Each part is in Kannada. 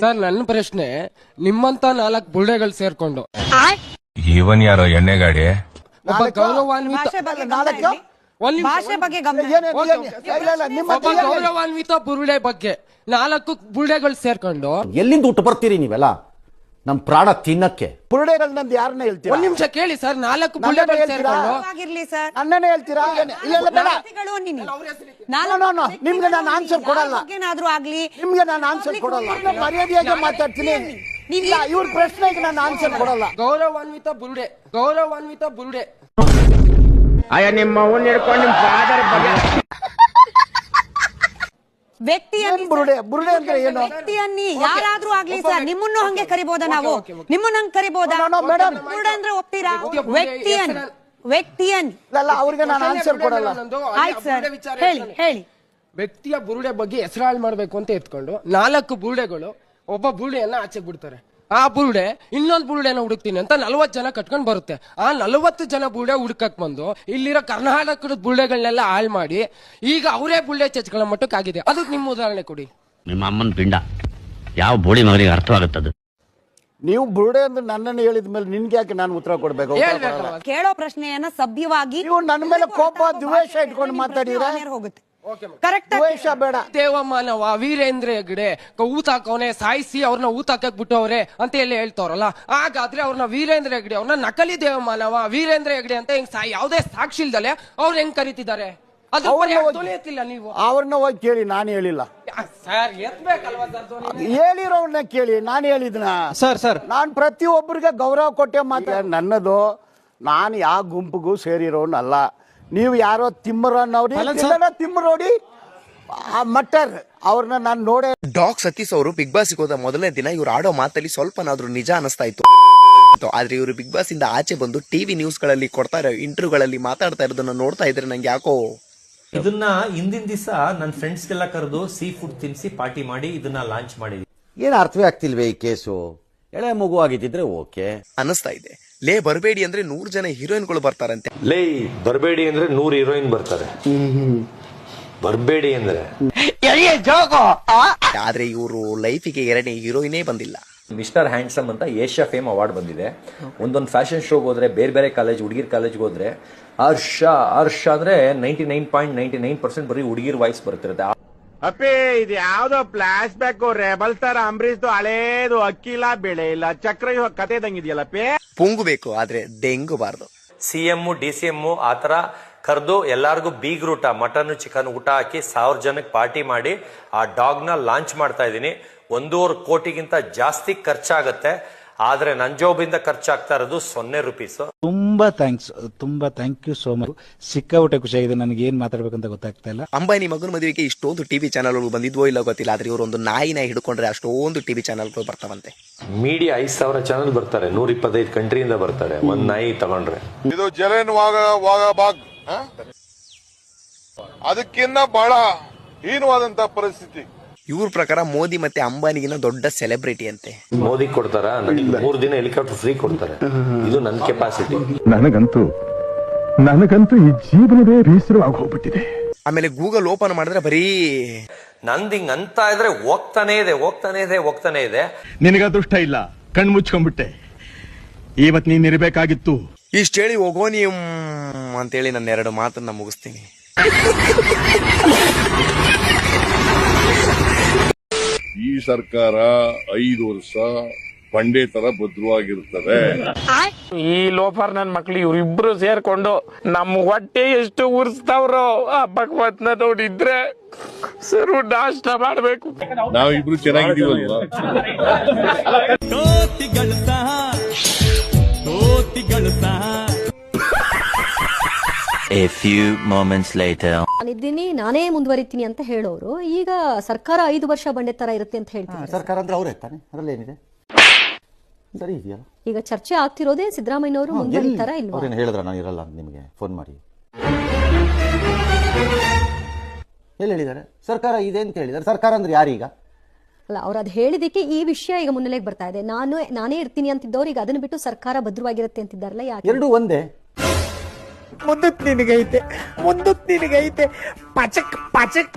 ಸರ್ ನನ್ನ ಪ್ರಶ್ನೆ ನಿಮ್ಮಂತ ನಾಲ್ಕು ಬುಳ್ಳೆಗಳು ಸೇರ್ಕೊಂಡು. ಇವನ್ ಯಾರೋ ಎಣ್ಣೆ ಗಾಡಿ? ಒಬ್ಬ ಗೌರವಾನ್ವಿತ ಭಾಷೆ ಬಗ್ಗೆ ಗಮನ ನಾಲ್ಕು? ಇರ್ಲಿ. ಒಂದ್ ನಿಮಿಷ, ಭಾಷೆ ಬಗ್ಗೆ ಗಮನ ಏನ್- ಏನ್- ಓಕೆ, ಇಲ್ಲ, ಇಲ್ಲ, ನಿಮ್ಮ ಒಬ್ಬ ಗೌರವಾನ್ವಿತ ಬುರುಡೆ ಬಗ್ಗೆ ನಾಲ್ಕು ಬುಳ್ಳೆಗಳು ಸೇರ್ಕೊಂಡು ಎಲ್ಲಿಂದ ಊಟ ಬರ್ತೀರಿ ನೀವೆಲ್ಲ? ನಮ್ ಪ್ರಾಣ ತಿನ್ನಕ್ಕೆ. ಬುರುಡೆಗಳನ್ನ ಯಾರನ್ನ ಹೇಳ್ತೀರಾ? ಒಂದ್ ನಿಮಿಷ ಕೇಳಿ ಸರ್ ನಾಲ್ಕು? ಸೇರ್ಕೊಂಡು. ಆಗಿರ್ಲಿ ಸರ್? ನನ್ನನ್ನೇ ಹೇಳ್ತೀರಾ? ಇಲ್ಲ ಇಲ್ಲ ಬೇಡ. ವ್ಯಕ್ತಿಗಳು ನೀನು. ನಿಮ್ಗೆ ನಾನು ಆನ್ಸರ್ ಕೊಡಲ್ಲ. ಏನಾದ್ರೂ ಆಗ್ಲಿ. ನಿಮ್ಗೆ ನಾನು ಆನ್ಸರ್ ಕೊಡಲ್ಲ. ನಾನು ಮರ್ಯಾದೆಯಾಗಿ ಮಾತಾಡ್ತೀನಿ. ಇಲ್ಲ ಇವ್ರ ಪ್ರಶ್ನೆಗೆ ನಾನು? ಆನ್ಸರ್ ಕೊಡಲ್ಲ. ಗೌರವಾನ್ವಿತ ಬುರುಡೆ. ಗೌರವಾನ್ವಿತ ಬುರುಡೆ. ವ್ಯಕ್ತಿಯನ್ನಿ ಬುರುಡೆ? ಬುರುಡೆ ಅಂದ್ರೆ ಏನು? ವ್ಯಕ್ತಿಯನ್ನಿ ಯಾರಾದ್ರೂ ಆಗ್ಲಿ ಸರ್ ನಿಮ್ಮನ್ನು ಹಂಗೆ ಕರಿಬೋದಾ ನಾವು. ನಿಮ್ಮನ್ನ ಹಂಗೆ ಕರಿಬೋದಾ? No, no, madam. ಬುರುಡೆ ಅಂದ್ರೆ ಒಪ್ತೀರಾ? ವ್ಯಕ್ತಿಯನ್ ವ್ಯಕ್ತಿಯನ್. ಇಲ್ಲ ಅವ್ರಿಗೆ ನಾನು ಆನ್ಸರ್ ಕೊಡಲ್ಲ. ಆಯ್ತು ಸರ್ ಹೇಳಿ ಹೇಳಿ. ವ್ಯಕ್ತಿಯ ಬುರುಡೆ ಬಗ್ಗೆ ಹೆಸರಾಳ್ ಮಾಡ್ಬೇಕು ಅಂತ ಎತ್ಕೊಂಡು ನಾಲ್ಕು ಬುರುಡೆಗಳು ಒಬ್ಬ ಬುರುಡೆಯನ್ನ ಆಚೆ ಬಿಡ್ತಾರೆ. ಆ ಬುರುಡೆ ಇನ್ನೊಂದು ಬುರುಡೆನ ಹುಡುಕ್ತೀನಿ ಅಂತ ನಲ್ವತ್ತು ಜನ ಕಟ್ಕೊಂಡ್ ಬರುತ್ತೆ. ಆ ನಲವತ್ತು ಜನ ಬುರುಡೆ ಹುಡುಕಕ್ ಬಂದು ಇಲ್ಲಿರೋ ಕರ್ನಾಟಕದ ಬುರುಡೆಗಳನ್ನೆಲ್ಲ ಹಾಳು ಮಾಡಿ ಈಗ ಅವರೇ ಬುರುಡೆ ಚಚ್ಕೊಳ್ಳೋ ಮಟ್ಟಕ್ಕಾಗಿದೆ. ಅದಕ್ಕೆ ನಿಮ್ಮ ಉದಾಹರಣೆ ಕೊಡಿ. ನಿಮ್ಮ ಅಮ್ಮನ ಪಿಂಡ. ಯಾವ ಬೋಳಿ ಮಗನಿಗೆ ಅರ್ಥವಾಗುತ್ತದೆ? ನೀವು ಬುರುಡೆ ಅಂದ್ರೆ ನನ್ನನ್ನು ಹೇಳಿದ ಮೇಲೆ ನಿನ್ಗೆ ಯಾಕೆ ನಾನು ಉತ್ತರ ಕೊಡ್ಬೇಕು? ಕೇಳೋ ಪ್ರಶ್ನೆಯನ್ನ ಸಭ್ಯವಾಗಿ ನೀವು ನನ್ನ ಮೇಲೆ ಕೋಪ ದ್ವೇಷ ಇಟ್ಕೊಂಡು ಮಾತಾಡಿದ್ರೆ? ಹೋಗುತ್ತೆ. ಕರೆಕ್ಟ್ ದ್ವೇಷ ಬೇಡ. ದೇವಮಾನವ ವೀರೇಂದ್ರ ಹೆಗ್ಡೆ ಊತಾಕವನೆ ಸಾಯಿಸಿ ಅವ್ರನ್ನ ಊತಾಕಕ್ ಬಿಟ್ಟವ್ರೆ ಅಂತ ಹೇಳಿ ಹೇಳ್ತಾವ್ರಲ್ಲ. ಹಾಗಾದ್ರೆ ಅವ್ರನ್ನ ವೀರೇಂದ್ರ ಹೆಗ್ಡೆ ಅವ್ರನ್ನ ನಕಲಿ ದೇವಮಾನವ ವೀರೇಂದ್ರ ಹೆಗ್ಡೆ ಅಂತ ಹೆಂಗ್ ಸಾಯಿ ಯಾವುದೇ ಸಾಕ್ಷಿ ಇಲ್ದಲೆ ಅವ್ರು ಹೆಂಗ್ ಕರಿತಿದ್ದಾರೆ? ಅದು ಅವ್ರನ್ನ ಹೋಗಿ- ಎತ್ತಿಲ್ಲ ನೀವು. ಅವ್ರನ್ನ ಹೋಗಿ ಕೇಳಿ ನಾನು ಹೇಳಿಲ್ಲ. ಸರ್ ಎತ್ಬೇಕಲ್ವಾ ಸರ್ ಧ್ವನಿ? ಹೇಳಿರೋನ್ನ ಕೇಳಿ ನಾನು ಹೇಳಿದ್ನ. Sir sir. ನಾನು ಪ್ರತಿಯೊಬ್ಬರಿಗೆ ಗೌರವ ಕೊಟ್ಟೆ ಮಾತಾಡ ನನ್ನದು ನಾನು ಯಾವ ಗುಂಪಿಗೂ ಸೇರಿರೋನಲ್ಲ. ನೀವು ಯಾರೋ ತಿಮ್ಮರನ್ನವ್ರಿ ತಿಮ್ಮರೋಡಿ ಆ ಮಟ್ಟರ್ ಅವ್ರನ್ನ ನಾನು ನೋಡೇ ಡಾಕ್ ಸತೀಶ್ ಅವರು ಬಿಗ್ ಬಾಸ್ ಹೋದ ಮೊದಲನೇ ದಿನ ಇವ್ರು ಆಡೋ ಮಾತಲ್ಲಿ ಸ್ವಲ್ಪನಾದ್ರೂ ನಿಜ ಅನಿಸ್ತಾ ಇತ್ತು. ಆದ್ರೆ ಇವರು ಬಿಗ್ ಬಾಸ್ ಇಂದ ಆಚೆ ಬಂದು ಟಿವಿ ನ್ಯೂಸ್ಗಳಲ್ಲಿ ಕೊಡ್ತಾ ಇರೋ ಇಂಟರ್ವ್ಯೂಗಳಲ್ಲಿ ಮಾತಾಡ್ತಾ ಇರೋದನ್ನ ನೋಡ್ತಾ ಇದ್ರೆ ನಂಗೆ ಯಾಕೋ ಇದನ್ನ ಹಿಂದಿನ ದಿವಸ ನನ್ನ ಫ್ರೆಂಡ್ಸ್ಗೆಲ್ಲ ಕರೆದು ಸೀ ಫುಡ್ ತಿನ್ಸಿ ಪಾರ್ಟಿ ಮಾಡಿ ಇದನ್ನ ಲಾಂಚ್ ಮಾಡಿದ್ವಿ ಏನ್ ಅರ್ಥವೇ ಆಗ್ತಿಲ್ವೇ ಈ ಕೇಸು? ಎಳೆ ಮಗು ಆಗಿದ್ದಿದ್ರೆ ಓಕೆ. ಅನಿಸ್ತಾ ಇದೆ. ಲೇ ಬರಬೇಡಿ ಅಂದ್ರೆ ನೂರ್ ಜನ ಹೀರೋಯಿನ್ಗಳು ಬರ್ತಾರಂತೆ. ಲೇ ಬರಬೇಡಿ ಅಂದ್ರೆ ನೂರ್ ಹೀರೋಯಿನ್ ಬರ್ತಾರೆ. ಬರಬೇಡಿ ಅಂದ್ರೆ. ಆದ್ರೆ ಇವರು ಲೈಫಿಗೆ ಎರಡನೇ ಹೀರೋಯಿನೇ ಬಂದಿಲ್ಲ. ಮಿಸ್ಟರ್ ಹ್ಯಾಂಡ್ಸಮ್ ಅಂತ ಏಷ್ಯಾ ಫೇಮ್ ಅವಾರ್ಡ್ ಬಂದಿದೆ. ಒಂದೊಂದು ಫ್ಯಾಷನ್ ಶೋಗೆ ಹೋದ್ರೆ ಬೇರೆ ಬೇರೆ ಕಾಲೇಜ್ ಹುಡುಗಿರ್ ಕಾಲೇಜ್ಗೆ ಹೋದ್ರೆ ಹರ್ಷ ಹರ್ಷ ಅಂದ್ರೆ ninety nine point ninety nine percent ಬರೀ ಹುಡುಗಿರ್ ವಾಯ್ಸ್ ಬರ್ತಿರುತ್ತೆ ಅಪ್ಪೇ ಇದು ಯಾವ್ದೋ ಫ್ಲಾಶ್ ಬ್ಯಾಕ್ ರೆಬಲ್ ತರ ಅಂಬರೀಶ್ ಹಳೇದು ಅಕ್ಕಿಲ್ಲ ಬೆಳೆ ಇಲ್ಲ ಚಕ್ರ ಇವಾಗ ಕತೆ ಇದಂಗಿದೆಯಲ್ಲಪ್ಪಿ ಪೊಂಗಬೇಕು, ಆದ್ರೆ ದೆಂಗಬಾರ್ದು C M D C M ಆ ಕರೆದು ಎಲ್ಲಾರ್ಗು ಬೀಗ್ ಊಟ ಮಟನ್, ಚಿಕನ್ ಊಟ ಹಾಕಿ ಸಾವಿರ ಜನಕ್ಕೆ ಪಾರ್ಟಿ ಮಾಡಿ ಆ ಡಾಗ್ನ ಲಾಂಚ್ ಮಾಡ್ತಾ ಇದ್ದೀನಿ. ಒಂದೂವರೆ ಕೋಟಿಗಿಂತ ಜಾಸ್ತಿ ಖರ್ಚಾಗತ್ತೆ. ಆದ್ರೆ ನನ್ ಜೋಬಿಂದ ಖರ್ಚಾಗ್ತಾ ಇರೋದು ಸೊನ್ನೆ ರುಪೀಸ್ ತುಂಬಾ ಥ್ಯಾಂಕ್ಸ್ ತುಂಬಾ ಥ್ಯಾಂಕ್ ಯು ಸೋ ಮಚ್ ಸಿಕ್ಕಾಪಟ್ಟೆ ಖುಷಿಯಾಗಿದೆ. ನನಗೆ ಏನ್ ಮಾತಾಡ್ಬೇಕಂತ ಗೊತ್ತಾಗ್ತಾ ಇಲ್ಲ. ಅಂಬಾನಿ ಮಗನ ಮದುವೆಗೆ ಇಷ್ಟೊಂದು ಟಿವಿ ಚಾನಲ್ ಬಂದಿದ್ವೋ ಇಲ್ಲ ಗೊತ್ತಿಲ್ಲ. ಆದ್ರೆ ಇವರು ಒಂದು ನಾಯಿನ ಹಿಡ್ಕೊಂಡ್ರೆ ಅಷ್ಟೊಂದು ಟಿವಿ ಚಾನಲ್ಗಳು ಬರ್ತಾವಂತೆ. ಮೀಡಿಯಾ ಐದ್ ಸಾವಿರ ಚಾನಲ್ ಬರ್ತಾರೆ. ನೂರ ಇಪ್ಪತ್ತೈದು ಕಂಟ್ರಿಯಿಂದ ಬರ್ತಾರೆ. ಒಂದ್ ನಾಯಿ ತಗೊಂಡ್ರೆ. ಇದು ಜಲನ್ ವಾಗ ವಾಗ ಬಾಗ್ ಅದಕ್ಕಿನ್ನ ಬಹಳ ಹೀನವಾದಂತ ಪರಿಸ್ಥಿತಿ. ಇವ್ರ ಪ್ರಕಾರ ಮೋದಿ ಮತ್ತೆ ಅಂಬಾನಿಗಿನ ದೊಡ್ಡ ಸೆಲೆಬ್ರಿಟಿ ಅಂತೆ. ಮೋದಿ ಕೊಡ್ತಾರ ಮೂರು ಮೂರ್ ದಿನ ಹೆಲಿಕಾಪ್ಟರ್ ಫ್ರೀ ಕೊಡ್ತಾರೆ. ಇದು ನನ್ನ ಕೆಪಾಸಿಟಿ ನನಗಂತೂ ನನಗಂತೂ ಈ ಜೀವನವೇ ಬೇಸರವಾಗಿ ಹೋಗ್ಬಿಟ್ಟಿದೆ. ಆಮೇಲೆ ಗೂಗಲ್ ಓಪನ್ ಮಾಡಿದ್ರೆ ಬರೀ ನಂದ್ ಹಿಂಗ್ ಅಂತ ಇದ್ರೆ ಹೋಗ್ತಾನೆ ಇದೆ ಹೋಗ್ತಾನೆ ಇದೆ ಹೋಗ್ತಾನೆ ಇದೆ. ನಿನಗ ದುಷ್ಟ ಇಲ್ಲ ಕಣ್ ಮುಚ್ಕೊಂಡ್ಬಿಟ್ಟೆ. ಇವತ್ ನೀನ್ ಇರ್ಬೇಕಾಗಿತ್ತು. ಇಷ್ಟ ಹೇಳಿ ಹೋಗೋ ನೀವು ಅಂತೇಳಿ ನನ್ನ ಎರಡು ಮಾತನ್ನ ಮುಗಿಸ್ತೀನಿ. ಈ ಸರ್ಕಾರ ಐದು ವರ್ಷ ಬಂಡೆ ತರ ಭದ್ರವಾಗಿರ್ತದೆ. ಈ ಲೋಫರ್ ನನ್ ಮಕ್ಳು ಇವ್ರಿಬ್ರು ಸೇರ್ಕೊಂಡು ನಮ್ ಹೊಟ್ಟೆ ಎಷ್ಟು ಉರ್ಸ್ತಾವ್ರು ಆ ಭಗವತ್ನ ನೋಡಿದ್ರೆ ಸರ್ ನಾಶ ಮಾಡ್ಬೇಕು. ನಾವಿಬ್ರು ಚೆನ್ನಾಗಿದೀವಲ್ವಾ ಎ ಫ್ಯೂ ಮೊಮೆಂಟ್ಸ್ ಲೈಟರ್ ನಾನಿದ್ದೀನಿ ನಾನೇ ಮುಂದುವರಿತೀನಿ ಅಂತ ಹೇಳೋರು. ಈಗ ಸರ್ಕಾರ ಐದು ವರ್ಷ ಬಂಡೆ ತರ ಇರುತ್ತೆ ಅಂತ ಹೇಳ್ತಾರೆ ಸರ್ಕಾರ ಅಂದ್ರೆ ಅವರೇ ತಾನೆ? ಅದರಲ್ಲಿ ಏನಿದೆ? ಸರಿ ಇದೆಯಲ್ಲ? ಈಗ ಚರ್ಚೆ ಆಗ್ತಿರೋದೇ ಸಿದ್ದರಾಮಯ್ಯನವರು ಮುಂದುವರಿತಾರ ಇಲ್ವಾ? ಅವ್ರೇನು ಹೇಳಿದ್ರ ನಾನು ಇರಲ್ಲ ಅಂತ ನಿಮಗೆ? ಫೋನ್ ಮಾಡಿ. ಎಲ್ಲಿ ಹೇಳಿದ್ದಾರೆ? ಸರ್ಕಾರ ಇದೆ ಅಂತ ಹೇಳಿದ್ದಾರೆ. ಸರ್ಕಾರ ಅಂದ್ರೆ ಯಾರೀಗ? ಅಲ್ಲ ಅವ್ರು ಅದು ಹೇಳಿದಕ್ಕೆ ಈ ವಿಷಯ ಈಗ ಮುನ್ನೆಲೆಗೆ ಬರ್ತಾ ಇದೆ. ನಾನು ನಾನೇ ಇರ್ತೀನಿ ಅಂತಿದ್ದವ್ರು ಈಗ ಅದನ್ನ ಬಿಟ್ಟು ಸರ್ಕಾರ ಭದ್ರವಾಗಿರುತ್ತೆ ಅಂತಿದ್ದಾರಲ್ಲ ಯಾಕೆ? ಎರಡೂ ಒಂದೇ? ಮುಂದಕ್ಕೆ ನಿನಗೈತೆ ಮುಂದಕ್ಕೆ ನಿನಗೈತೆ. ಪಚಕ್ ಪಚಕ್.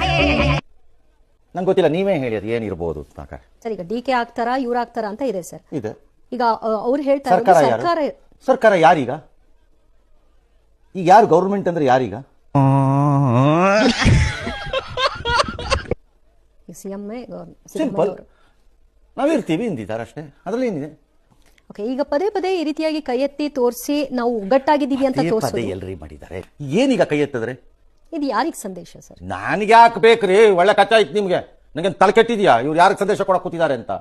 ನಂಗೆ ಗೊತ್ತಿಲ್ಲ ನೀವೇ ಹೇಳಿ ಅದು ಏನಿರ್ಬೋದು ಅಂತ ಸರ್ ಈಗ ಡಿ ಕೆ ಆಗ್ತಾರಾ ಇವ್ರ ಆಗ್ತಾರಾ ಅಂತ ಇದೆ ಸರ್. ಇದೆ. ಈಗ ಅವ್ರು ಹೇಳ್ತಾರೆ ಸರ್ಕಾರ ಯಾರು? ಸರ್ಕಾರ ಸರ್ಕಾರ ಯಾರೀಗ? ಈಗ ಯಾರು ಗೌರ್ಮೆಂಟ್ ಅಂದ್ರೆ ಯಾರೀಗ? CM simple. ನಾವಿರ್ತೀವಿ ಇಂದಿದ್ದಾರೆ ಅಷ್ಟೇ. ಅದ್ರಲ್ಲಿ ಏನಿದೆ ಓಕೆ ಈಗ ಪದೇ ಪದೇ ಈ ರೀತಿಯಾಗಿ ಕೈ ಎತ್ತಿ ತೋರಿಸಿ ನಾವು ಒಗ್ಗಟ್ಟಾಗಿದ್ದೀವಿ ಅಂತ ಪದೇ ಪದೇ ತೋರಿಸೋದು. ಎಲ್ರಿ ಮಾಡಿದ್ದಾರೆ ಏನೀಗ ಕೈ ಎತ್ತದ್ರೆ ಇದು ಯಾರಿಗ್ ಸಂದೇಶ ಸರ್? ನನಗೆ ಯಾಕೆ ಬೇಕ್ರಿ? ಒಳ್ಳೆ ಕಚ್ಚಾ ಆಯ್ತು ನಿಮ್ಗೆ. ನನಗೆ ತಲೆ ಕೆಟ್ಟಿದ್ಯಾ? ಇವ್ರು ಯಾರಿಗೆ ಸಂದೇಶ ಕೊಡಕ್ ಕೂತಿದ್ದಾರೆ ಅಂತ.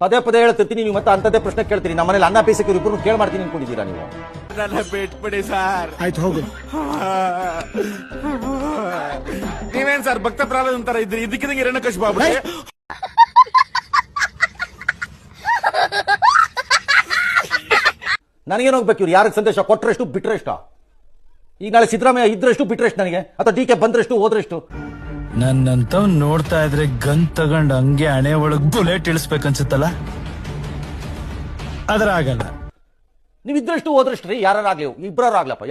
ಪದೇ ಪದೇ ಹೇಳ್ತಿರ್ತೀನಿ ನೀವು ಮತ್ತೆ ಅಂತದೇ ಪ್ರಶ್ನೆ ಕೇಳ್ತೀನಿ. ನಮ್ಮ ಮನೇಲಿ ಅನ್ನ ಬೇಸಿಗೆ ಇಬ್ಬರು ಕೇಳಿ ಮಾಡ್ತೀನಿ ಅನ್ಕೊಂಡಿದ್ದೀರಾ ನೀವು? ನನ್ನ ಬಿಟ್ಬಿಡಿ ಸರ್. ಆಯ್ತು ಹೋಗು. ನೀವೇನ್ ಸರ್ ಭಕ್ತ ಪ್ರಾರಂಭ ಅಂತಾರ ಇದ್ರಿ? ಇದಕ್ಕಿದಂಗೆ ಎರಡನೇ ಕಶ್ ನನಗೇನು ಹೋಗ್ಬೇಕು ಇವ್ರು? ಯಾರಿಗೆ ಸಂದೇಶ ಕೊಟ್ಟರೆಷ್ಟು ಬಿಟ್ಟರೆಷ್ಟು ಈಗ ನಾಳೆ ಸಿದ್ದರಾಮಯ್ಯ ಇದ್ರಷ್ಟು ಬಿಟ್ಟರೆಷ್ಟು ನನಗೆ? ಅಥವಾ ಡಿ ಕೆ ಬಂದ್ರೆಷ್ಟು ಹೋದ್ರೆಷ್ಟು? ನನ್ನಂತ ನೋಡ್ತಾ ಇದ್ರೆ ಗನ್ ತಗೊಂಡ್ ಹಂಗೆ ಹಣೆ ಒಳಗ್ ಬುಲೆಟ್ ಇಳಿಸ್ಬೇಕನ್ಸುತ್ತಲ್ಲ? ಅದ್ರ ಆಗಲ್ಲ ನೀವು ಇದ್ರಷ್ಟು ಓದ್ರಷ್ಟು ರೀ? ಯಾರಾಗ್ಲಿ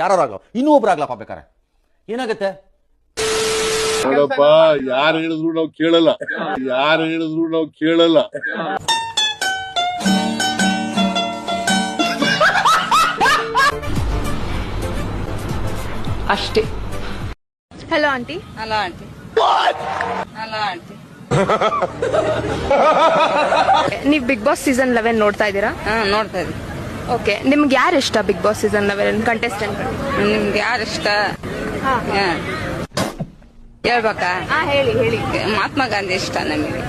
ಯಾರು ಆಗ್ಲಪ್ಪ ಇನ್ನೂ ಒಬ್ರಾಗ್ಲಪ್ಪ ಬೇಕಾರೆ. ಏನಾಗುತ್ತೆ? ನೋಡಪ್ಪ ಯಾರು ಹೇಳಿದ್ರು ನಾವು ಕೇಳಲ್ಲ. ಯಾರು ಹೇಳಿದ್ರು ನಾವು ಕೇಳಲ್ಲ. ಅಷ್ಟೇ. Hello aunty hello aunty hello aunty ನೀವ್ ಬಿಗ್ ಬಾಸ್ ಸೀಸನ್ ಲೆವೆನ್ ನೋಡ್ತಾ ಇದ್ದೀರಾ? ಹಾ ನೋಡ್ತಾ ಇದ್ದೀನಿ ಓಕೆ ನಿಮ್ಗೆ ಯಾರು ಇಷ್ಟ Bigg Boss season eleven contestant ನಿಮ್ಗೆ ಯಾರು ಇಷ್ಟ? ಹೇಳ್ಬೇಕಾ? ಹಾ ಹೇಳಿ ಹೇಳಿ. ಮಹಾತ್ಮ ಗಾಂಧಿ ಇಷ್ಟ ನಮಗೆ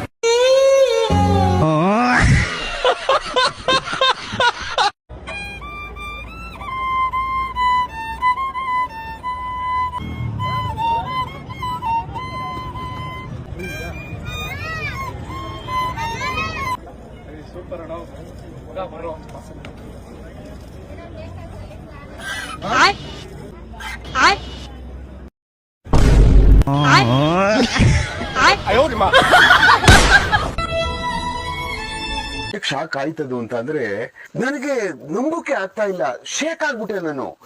ಶಾಕ್ ಆಯ್ತದು ಅಂತ ಅಂದ್ರೆ ನನಗೆ ನಂಬೋಕೆ ಆಗ್ತಾ ಇಲ್ಲ. ಶೇಕ್ ಆಗ್ಬಿಟ್ಟೆ ನಾನು.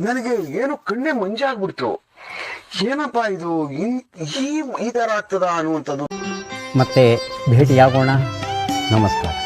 ನನಗೆ ಏನೋ ಕಣ್ಣೆ ಮಂಜಾಗ್ಬಿಡ್ತು ಏನಪ್ಪಾ ಇದು? ಇನ್- ಈ ಈ ತರ ಆಗ್ತದ ಅನ್ನುವಂಥದ್ದು. ಮತ್ತೆ ಭೇಟಿಯಾಗೋಣ. ನಮಸ್ಕಾರ.